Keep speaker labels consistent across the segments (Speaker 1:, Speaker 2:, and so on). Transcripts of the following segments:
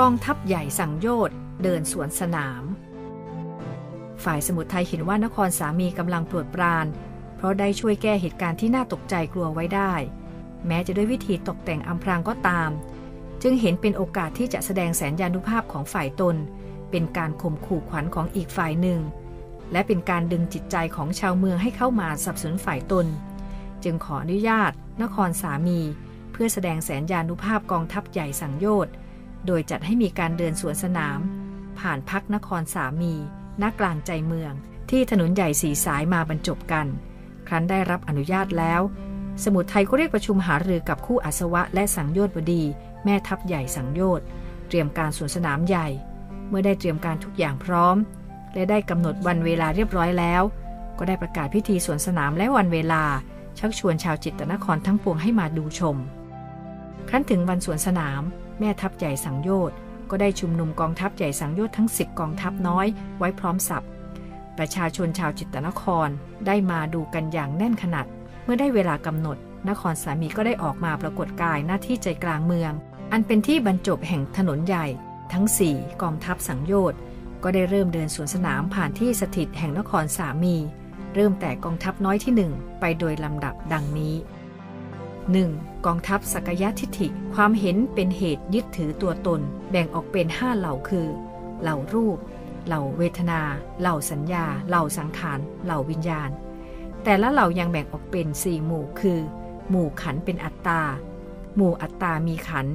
Speaker 1: กองทัพใหญ่สั่งโยธเดินสวนสนาม ฝ่ายสมุทรไทยเห็นว่านครสามีกำลังปรดปราน เพราะได้ช่วยแก้เหตุการณ์ที่น่าตกใจกลัวไว้ได้ แม้จะด้วยวิธีตกแต่งอำพรางก็ตาม จึงเห็นเป็นโอกาสที่จะแสดงแสนยานุภาพของฝ่ายตน เป็นการข่มขู่ขวัญของอีกฝ่ายหนึ่ง และเป็นการดึงจิตใจของชาวเมืองให้เข้ามาสับสนฝ่ายตน จึงขออนุญาต นครสามี เพื่อแสดงแสนยานุภาพกองทัพใหญ่สังโยชน์ โดยจัดให้มีการเดินสวนสนาม ผ่านพักนครสามีณกลางใจเมือง ที่ถนนใหญ่สีสายมาบรรจบกัน ครั้นได้รับอนุญาตแล้ว สมุทรไทยก็เรียกประชุมหารือกับคู่อัศวะและสังโยชน์บดี แม่ทัพใหญ่สังโยชน์เตรียมการสวนสนามใหญ่ เมื่อได้เตรียมการทุกอย่างพร้อม และได้กำหนดวันเวลาเรียบร้อยแล้ว ก็ได้ประกาศพิธีสวนสนามและวันเวลา ชักชวนชาวจิตตนครทั้งปวงให้มาดูชม ครั้นถึงวันสวนสนาม แม่ทัพใหญ่สังโยชน์ก็ได้ชุมนุมกองทัพใหญ่สังโยชน์ทั้ง 10 กองทัพน้อยไว้พร้อมสับประชาชนชาวจิตตนครได้มาดูกันอย่างแน่นขนาด เมื่อได้เวลากำหนด นครสามีก็ได้ออกมาปรากฏกายหน้าที่ใจกลางเมือง อันเป็นที่บรรจบแห่งถนนใหญ่ ทั้ง 4 กองทัพสังโยชน์ก็ได้เริ่มเดินสวนสนามผ่านที่สถิตแห่งนครสามี เริ่มแต่กองทัพน้อยที่หนึ่งไปโดยลำดับดังนี้ 1. กองทัพสักยะทิฐิ ความเห็นเป็นเหตุยึดถือตัวตน แบ่งออกเป็นห้าเหล่าคือ เหล่ารูป เหล่าเวทนา เหล่าสัญญา เหล่าสังขาร เหล่าวิญญาณ แต่ละเหล่ายังแบ่งออกเป็นสี่หมู่คือ หมู่ขันเป็นอัตตา หมู่อัตตามีขัน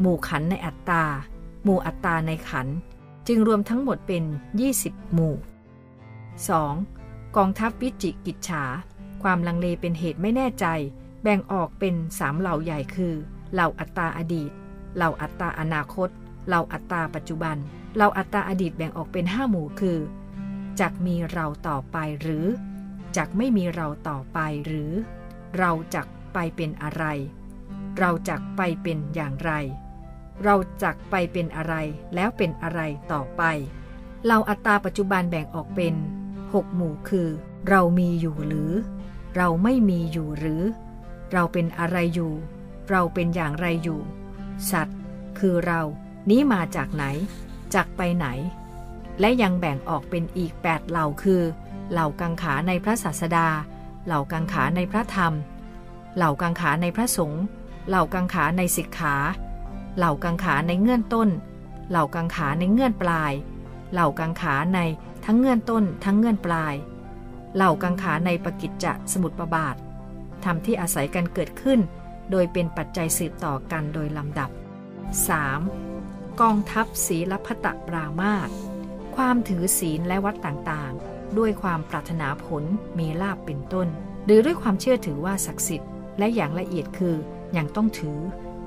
Speaker 1: หมู่ขันในอัตตา หมู่อัตตาในขัน จึงรวมทั้งหมดเป็น 20 หมู่ 2. กองทัพวิจิกิจฉา ความลังเลเป็นเหตุไม่แน่ใจ แบ่งออกเป็นสามเหล่าใหญ่คือเหล่าอัตตาอดีต เหล่าอัตตาอนาคต เหล่าอัตตาปัจจุบัน เหล่าอัตตาอดีตแบ่งออกเป็นห้าหมู่คือจักมีเราต่อไปหรือจักไม่มีเราต่อไปหรือ เราจักไปเป็นอะไร เราจักไปเป็นอย่างไร เราจักไปเป็นอะไรแล้วเป็นอะไรต่อไป เราอัตตาปัจจุบันแบ่งออกเป็นหกหมู่คือ เรามีอยู่หรือ เราไม่มีอยู่หรือ เราเป็นอะไรอยู่ เราเป็นอย่างไรอยู่ สัตว์ คือเรา นี้มาจากไหน จากไปไหน และยังแบ่งออกเป็นอีกแปดเหล่าคือ เหล่ากังขาในพระศาสดา เหล่ากังขาในพระธรรม เหล่ากังขาในพระสงฆ์ เหล่ากังขาในสิกขา เหล่ากังขาในเงื่อนต้น เหล่ากังขาในเงื่อนปลาย เหล่ากังขาในทั้งเงื่อนต้น ทั้งเงื่อนปลาย เหล่ากังขาในปกิจจะสมุดประบาท ธรรมที่อาศัยกันเกิดขึ้น โดยเป็นปัจจัยสืบต่อกันโดยลำดับ 3. กองทัพศีลพัตปรามาตความถือศีลและวัดต่างๆ ด้วยความปรารถนาผลมีลาบเป็นต้น หรือด้วยความเชื่อถือว่าศักดิ์สิทธิ์ และอย่างละเอียดคือยังต้องถือ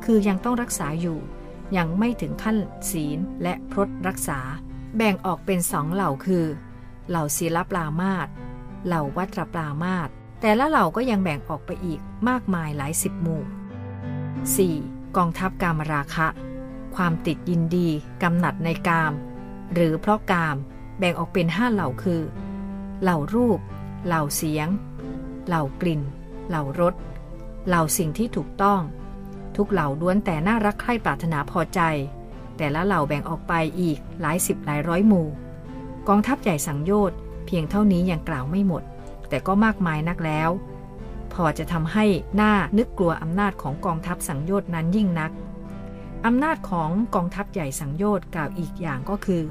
Speaker 1: คือยังต้องรักษาอยู่ ยังไม่ถึงขั้นศีลและพรตรักษา แบ่งออกเป็นสองเหล่าคือ เหล่าศีลปรามาตเหล่าวัตรปรามาต แต่ละเหล่าก็ยังแบ่งออกไปอีกมากมายหลายสิบหมู่ 4. กองทัพกามราคะ ความติดยินดี กำหนัดในกาม หรือเพราะกาม แบ่งออกเป็นห้าเหล่าคือ เหล่ารูป เหล่าเสียง เหล่ากลิ่น เหล่ารส เหล่าสิ่งที่ถูกต้อง ทุกเหล่าล้วนแต่น่ารักใคร่ปรารถนาพอใจ แต่ละเหล่าแบ่งออกไปอีกหลายสิบหลายร้อยหมู่ กองทัพใหญ่สังโยชน์เพียงเท่านี้ยังกล่าวไม่หมด แต่ก็มากมายนักแล้ว พอจะทำให้หน้านึกกลัวอำนาจของกองทัพสังโยชน์นั้นยิ่งนักอำนาจของกองทัพใหญ่สังโยชน์กล่าวอีกอย่างก็คือ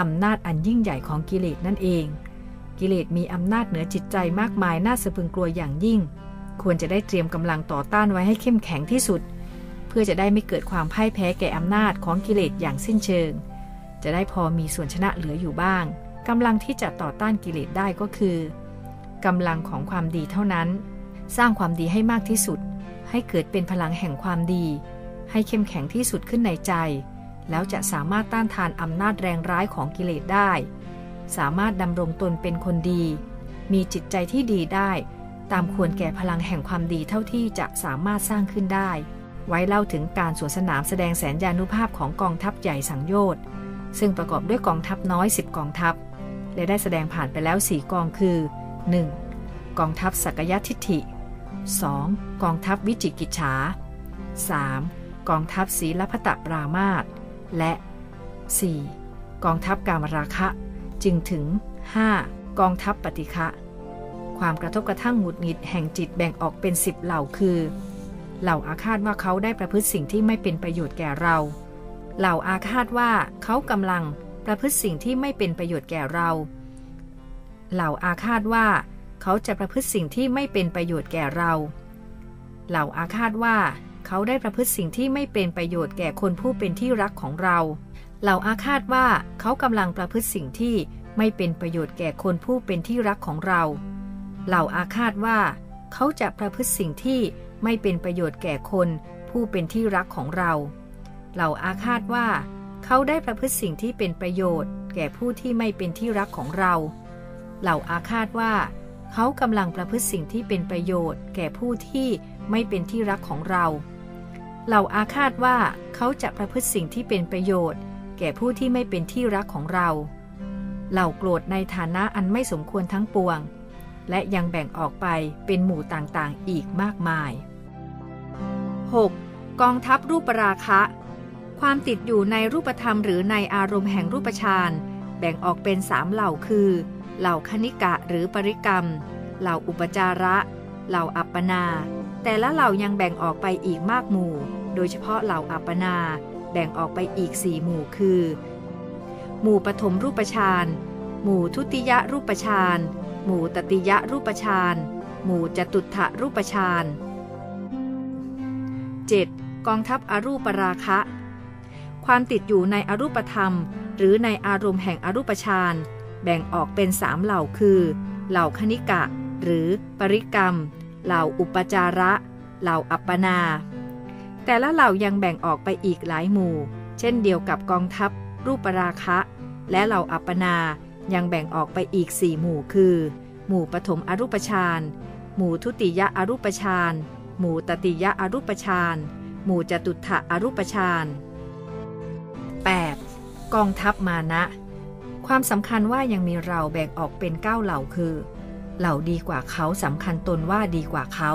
Speaker 1: อำนาจอันยิ่งใหญ่ของกิเลสนั่นเอง กิเลสมีอำนาจเหนือจิตใจมากมายน่าสะพึงกลัวอย่างยิ่ง ควรจะได้เตรียมกำลังต่อต้านไว้ให้เข้มแข็งที่สุด เพื่อจะได้ไม่เกิดความพ่ายแพ้แก่อำนาจของกิเลสอย่างสิ้นเชิง จะได้พอมีส่วนชนะเหลืออยู่บ้างกำลังที่จะต่อต้านกิเลสได้ก็คือ กำลังของความดีเท่านั้น สร้างความดีให้มากที่สุด ให้เกิดเป็นพลังแห่งความดี ให้เข้มแข็งที่สุดขึ้นในใจ แล้วจะสามารถต้านทานอำนาจแรงร้ายของกิเลสได้ สามารถดำรงตนเป็นคนดี มีจิตใจที่ดีได้ ตามควรแก่พลังแห่งความดีเท่าที่จะสามารถสร้างขึ้นได้ ไว้เล่าถึงการสวนสนามแสดงแสนยานุภาพของกองทัพใหญ่สังโยชน์ซึ่งประกอบด้วยกองทัพน้อย 10 กองทัพ และได้แสดงผ่านไปแล้ว 4 กองคือ 1. กองทัพสักยทิฐิ 2. กองทัพวิจิกิจฉา 3. กองทัพศีลพัตปรามาตและ 4. กองทัพกามราคะ จึงถึง 5. กองทัพปฏิฆะความกระทบกระทั่งหงุดหงิดแห่งจิตแบ่งออกเป็นสิบเหล่าคือ เหล่าอาฆาตว่าเขาได้ประพฤติสิ่งที่ไม่เป็นประโยชน์แก่เรา เหล่าอาฆาตว่าเขากำลังประพฤติสิ่งที่ไม่เป็นประโยชน์แก่เรา เหล่าอาฆาตว่าเขาจะประพฤติสิ่งที่ไม่เป็นประโยชน์แก่เรา เหล่าอาฆาตว่าเขาได้ประพฤติสิ่งที่ไม่เป็นประโยชน์แก่คนผู้เป็นที่รักของเรา เหล่าอาฆาตว่าเขากำลังประพฤติสิ่งที่ไม่เป็นประโยชน์แก่คนผู้เป็นที่รักของเรา เหล่าอาฆาตว่าเขาจะประพฤติสิ่งที่ไม่เป็นประโยชน์แก่คนผู้เป็นที่รักของเรา เหล่าอาฆาตว่า เขาได้ประพฤติสิ่งที่เป็นประโยชน์ แก่ผู้ที่ไม่เป็นที่รักของเรา เหล่าอาฆาตว่า เขากำลังประพฤติสิ่งที่เป็นประโยชน์ แก่ผู้ที่ไม่เป็นที่รักของเรา เหล่าอาฆาตว่าเขาจะประพฤติสิ่งที่เป็นประโยชน์ แก่ผู้ที่ไม่เป็นที่รักของเรา เหล่าโกรธในฐานะอันไม่สมควรทั้งปวง และยังแบ่งออกไปเป็นหมู่ต่างๆอีกมากมาย 6. กองทัพรูปราคะ ความติดอยู่ในรูปธรรมหรือในอารมณ์แห่งรูปฌานแบ่งออกเป็นสามเหล่าคือ เหล่าคณิกะหรือปริกรรม เหล่าอุปจาระ เหล่าอัปปนา แต่ละเหล่ายังแบ่งออกไปอีกมากหมู่ โดยเฉพาะเหล่าอัปปนา แบ่งออกไปอีกสี่หมู่คือ หมู่ปฐมรูปฌานหมู่ทุติยรูปฌานหมู่ตติยรูปฌานหมู่จตุถรูปฌาน 7. กองทัพอรูปราคะ ความติดอยู่ในอรูปธรรม หรือในอารมณ์แห่งอรูปฌาน แบ่งออกเป็นสามเหล่าคือ เหล่าคณิกะ หรือปริกรรม เหล่าอุปจาระ เหล่าอัปปนา แต่ละเหล่ายังแบ่งออกไปอีกหลายหมู่ เช่นเดียวกับกองทัพ รูปราคะ และเหล่าอัปปนา ยังแบ่งออกไปอีกสี่หมู่คือ หมู่ปฐมอรูปฌานหมู่ทุติยอรูปฌานหมู่ตติยอรูปฌานหมู่จตุถะอรูปฌาน 8. กองทัพมานะ ความสำคัญว่ายังมีเราแบ่งออกเป็นเก้าเหล่าคือ เหล่าดีกว่าเขาสำคัญตนว่าดีกว่าเขา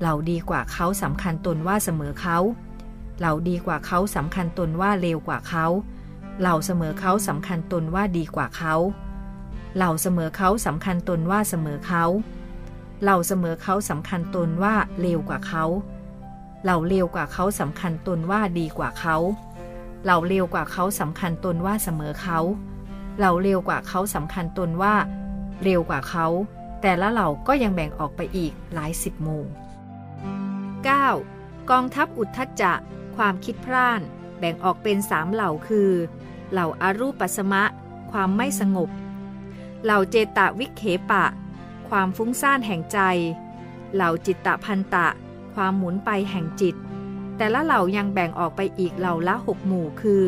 Speaker 1: เหล่าดีกว่าเขาสำคัญตนว่าเสมอเขา เหล่าดีกว่าเขาสำคัญตนว่าเลวกว่าเขา เหล่าเสมอเขาสำคัญตนว่าดีกว่าเขา เหล่าเสมอเขาสำคัญตนว่าเสมอเขา เหล่าเสมอเขาสำคัญตนว่าเลวกว่าเขา เหล่าเลวกว่าเขาสำคัญตนว่าดีกว่าเขา เหล่าเลวกว่าเขาสำคัญตนว่าเสมอเขา เหล่าเลวกว่าเขาสำคัญตนว่า เร็วกว่าเขา แต่ละเหล่าก็ยังแบ่งออกไปอีกหลายสิบหมู่ 9. กองทัพอุทธัจจะ ความคิดพร่าน แบ่งออกเป็นสามเหล่าคือ เหล่าอารูปัสมะ ความไม่สงบ เหล่าเจตวิเคปะ ความฟุ้งซ่านแห่งใจ เหล่าจิตตะพันตะ ความหมุนไปแห่งจิต แต่ละเหล่ายังแบ่งออกไปอีกเหล่าละหกหมู่คือ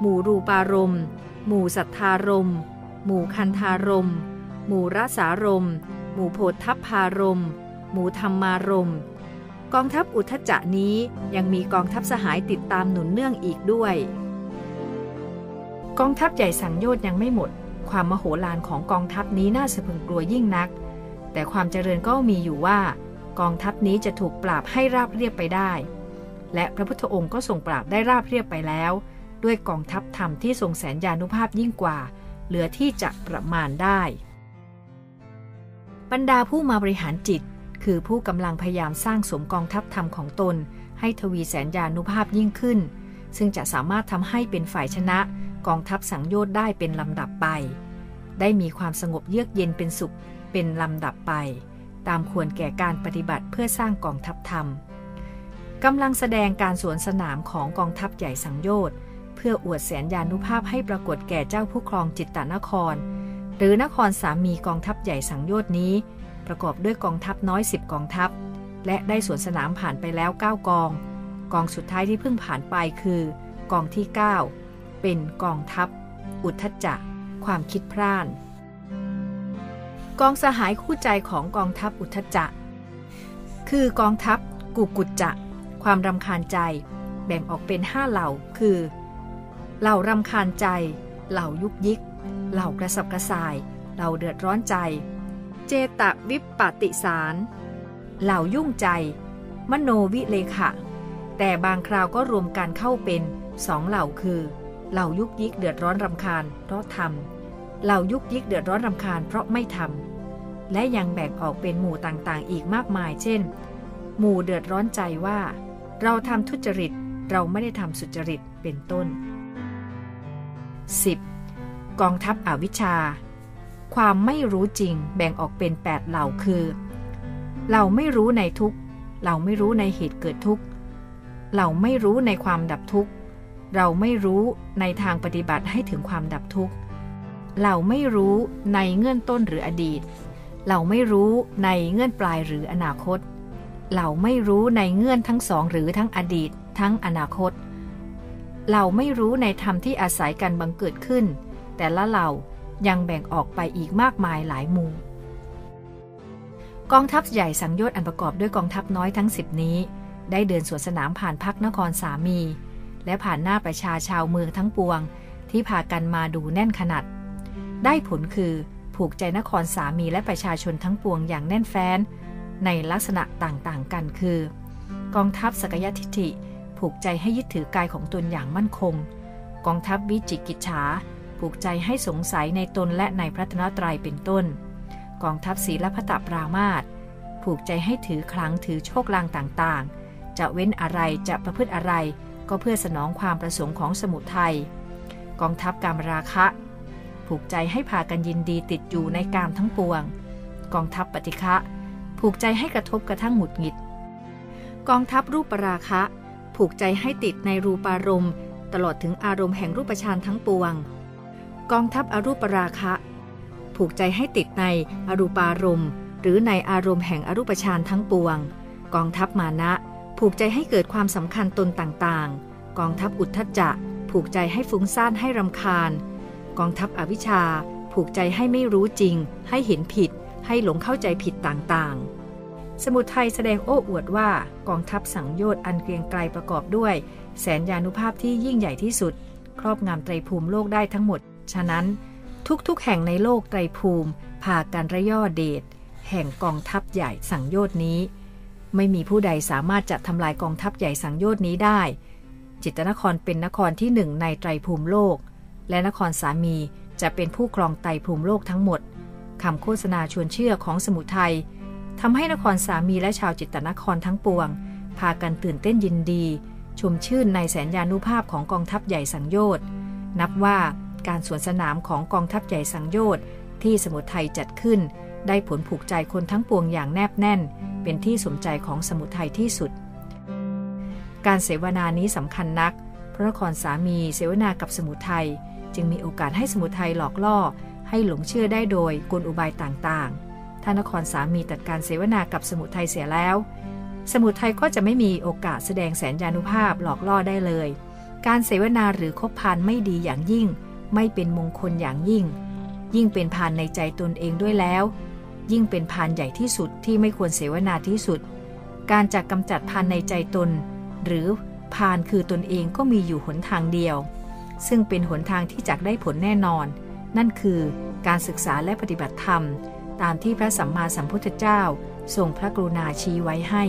Speaker 1: หมู่รูปารมณ์ หมู่สัทธารมณ์หมู่คันธารมณ์หมู่รสารมณ์หมู่โพธพารมณ์หมู่ธรรมารมณ์กองทัพอุทจจะนี้ยังมีกองทัพสหายติดตามหนุนเนื่องอีกด้วย กองทัพใหญ่สังโยชน์ยังไม่หมด ความมโหฬารของกองทัพนี้น่าสะพรึงกลัวยิ่งนัก แต่ความเจริญก็มีอยู่ว่า กองทัพนี้จะถูกปราบให้ราบเรียบไปได้ และพระพุทธองค์ก็ทรงปราบได้ราบเรียบไปแล้ว ด้วยกองทัพธรรมที่ทรงแสนยานุภาพยิ่งกว่า เหลือที่จะประมาณได้ บรรดาผู้มาบริหารจิต คือผู้กำลังพยายามสร้างสมกองทัพธรรมของตน ให้ทวีแสนยานุภาพยิ่งขึ้น ซึ่งจะสามารถทำให้เป็นฝ่ายชนะกองทัพสังโยชน์ได้เป็นลำดับไป ได้มีความสงบเยือกเย็นเป็นสุขเป็นลำดับไป ตามควรแก่การปฏิบัติเพื่อสร้างกองทัพธรรมกำลังแสดงการสวนสนามของกองทัพใหญ่สังโยชน์ เพื่ออวดแสนยานุภาพให้ปรากฏแก่เจ้าผู้ครองจิตตนคร หรือนครสามีกองทัพใหญ่สังโยชน์นี้ ประกอบด้วยกองทัพน้อยสิบกองทัพ และได้สวนสนามผ่านไปแล้ว 9 กอง กองสุดท้ายที่เพิ่งผ่านไปคือ กองที่ 9 เป็นกองทัพ อุทธจักความคิดพร่าน กองสหายคู่ใจของกองทัพอุทธจักคือกองทัพกุกุจจะ ความรำคาญใจ แบ่งออกเป็นห้าเหล่า คือ เหล่ารำคาญใจ เหล่ายุกยิก เหล่ากระสับกระส่าย เหล่าเดือดร้อนใจ เจตวิปปติสาร เหล่ายุ่งใจ มโนวิเลขะ แต่บางคราวก็รวมกันเข้าเป็นสองเหล่าคือ เหล่ายุกยิกเดือดร้อนรำคาญเพราะทำเหล่ายุกยิกเดือดร้อนรำคาญเพราะไม่ทำและยังแบ่งออกเป็นหมู่ต่างๆ อีกมากมาย เช่น หมู่เดือดร้อนใจว่า เราทำทุจริตเราไม่ได้ทำสุจริตเป็นต้น 10. กองทัพอวิชชา ความไม่รู้จริงแบ่งออกเป็น 8 เหล่าคือ เราไม่รู้ในทุกเราไม่รู้ในเหตุเกิดทุกเราไม่รู้ในความดับทุกข์ เราไม่รู้ในทางปฏิบัติให้ถึงความดับทุกข์ เราไม่รู้ในเงื่อนต้นหรืออดีต เราไม่รู้ในเงื่อนปลายหรืออนาคต เราไม่รู้ในเงื่อนทั้งสองหรือทั้งอดีต ทั้งอนาคต เราไม่รู้ในธรรมที่อาศัยกันบังเกิดขึ้น แต่ละเหล่ายังแบ่งออกไปอีกมากมายหลายหมู่ กองทัพใหญ่สังโยชน์อันประกอบด้วยกองทัพน้อยทั้งสิบนี้ ได้เดินสวนสนามผ่านพักนครสามี และผ่านหน้าประชาชาวเมืองทั้งปวง ที่พากันมาดูแน่นขนาด ได้ผลคือผูกใจนครสามีและประชาชนทั้งปวงอย่างแน่นแฟ้น ในลักษณะต่างๆกันคือ กองทัพสกยทิฐิ ผูกใจให้ยึดถือกายของตนอย่างมั่นคง กองทัพวิจิกิจฉา ผูกใจให้สงสัยในตนและในพระธนตรัยเป็นต้น กองทัพศีลพัตปรามาตผูกใจให้ถือคลังถือโชคลางต่างจะเว้นอะไรจะประพฤติอะไร ก็เพื่อสนองความประสงค์ของสมุทัยกองทัพกามราคะ ผูกใจให้พากันยินดีติดอยู่ในกามทั้งปวง กองทัพปฏิฆะผูกใจให้กระทบกระทั่งหงุดหงิด กองทัพรูปปราคะ ผูกใจให้ติดในรูปารมณ์ ตลอดถึงอารมณ์แห่งรูปฌานทั้งปวง กองทัพอรูปราคะ ผูกใจให้ติดในอรูปารมณ์ หรือในอารมณ์แห่งอรูปฌานทั้งปวง กองทัพมานะ ผูกใจให้เกิดความสำคัญตนต่างๆ กองทัพอุทธจักผูกใจให้ฟุ้งซ่านให้รำคาญ กองทัพอวิชชา ผูกใจให้ไม่รู้จริง ให้เห็นผิด ให้หลงเข้าใจผิดต่างๆ สมุทัยแสดงโอ้อวดว่ากองทัพสังโยชน์อันเกรียงไกรประกอบด้วย แสนยานุภาพที่ยิ่งใหญ่ที่สุด ครอบงำไตรภูมิโลกได้ทั้งหมด ฉะนั้น ทุกๆ แห่งในโลกไตรภูมิพากันระย่อเดชแห่งกองทัพใหญ่สังโยชน์นี้ ไม่มีผู้ใดสามารถจะทำลายกองทัพใหญ่สังโยชน์นี้ได้ จิตนครเป็นนครที่หนึ่งในไตรภูมิโลก และนครสามีจะเป็นผู้ครองไตรภูมิโลกทั้งหมดคำโฆษณาชวนเชื่อของสมุทัย ทำให้นครสามีและชาวจิตตนครทั้งปวง พากันตื่นเต้นยินดี ชมชื่นในแสนยานุภาพของกองทัพใหญ่สังโยชน์นับว่าการสวนสนามของกองทัพใหญ่สังโยชน์ที่สมุทัยจัดขึ้น ได้ผลผูกใจคนทั้งปวงอย่างแนบแน่น เป็นที่สนใจของสมุทัยที่สุด การเสวนานี้สำคัญนัก พระนครสามีเสวนากับสมุทัยจึงมีโอกาสให้สมุทัยหลอกล่อ ให้หลงเชื่อได้โดยกลอุบายต่างๆ ถ้านครสามีตัดการเสวนากับสมุทัยเสียแล้ว สมุทัยก็จะไม่มีโอกาสแสดงแสนยานุภาพหลอกล่อได้เลย การเสวนาหรือคบพานไม่ดีอย่างยิ่ง ไม่เป็นมงคลอย่างยิ่ง ยิ่งเป็นพานในใจตนเองด้วยแล้ว ยิ่งเป็นพานใหญ่ที่สุดที่ไม่ควรเสวนาที่สุด การจักกำจัดพานในใจตน หรือพานคือตนเองก็มีอยู่หนทางเดียว ซึ่งเป็นหนทางที่จักได้ผลแน่นอน นั่นคือการศึกษาและปฏิบัติธรรม ตามที่พระสัมมาสัมพุทธเจ้าทรงพระกรุณาชี้ไว้ให้